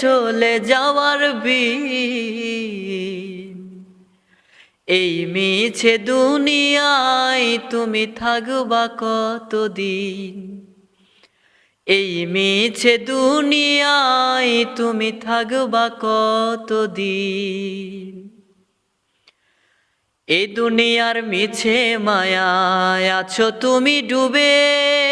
চলে যাওয়ার বিন। এই মিছে দুনিয়ায় তুমি থাকবা কতদিন? এই মিছে দুনিয়ায় তুমি থাকবা কতদিন? এই দুনিয়ার মিছে মায়ায় আছো তুমি ডুবে।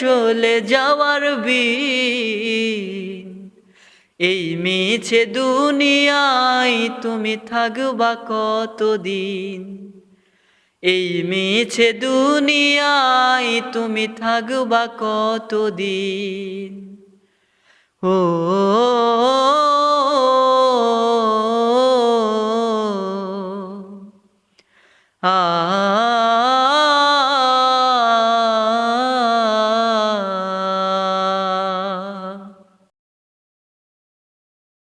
চলে যাওয়ার বি এই মিছে দুনিয়াই তুমি থাকবা কতদিন? এই মিছে দুনিয়াই তুমি থাকবা কতদিন? ও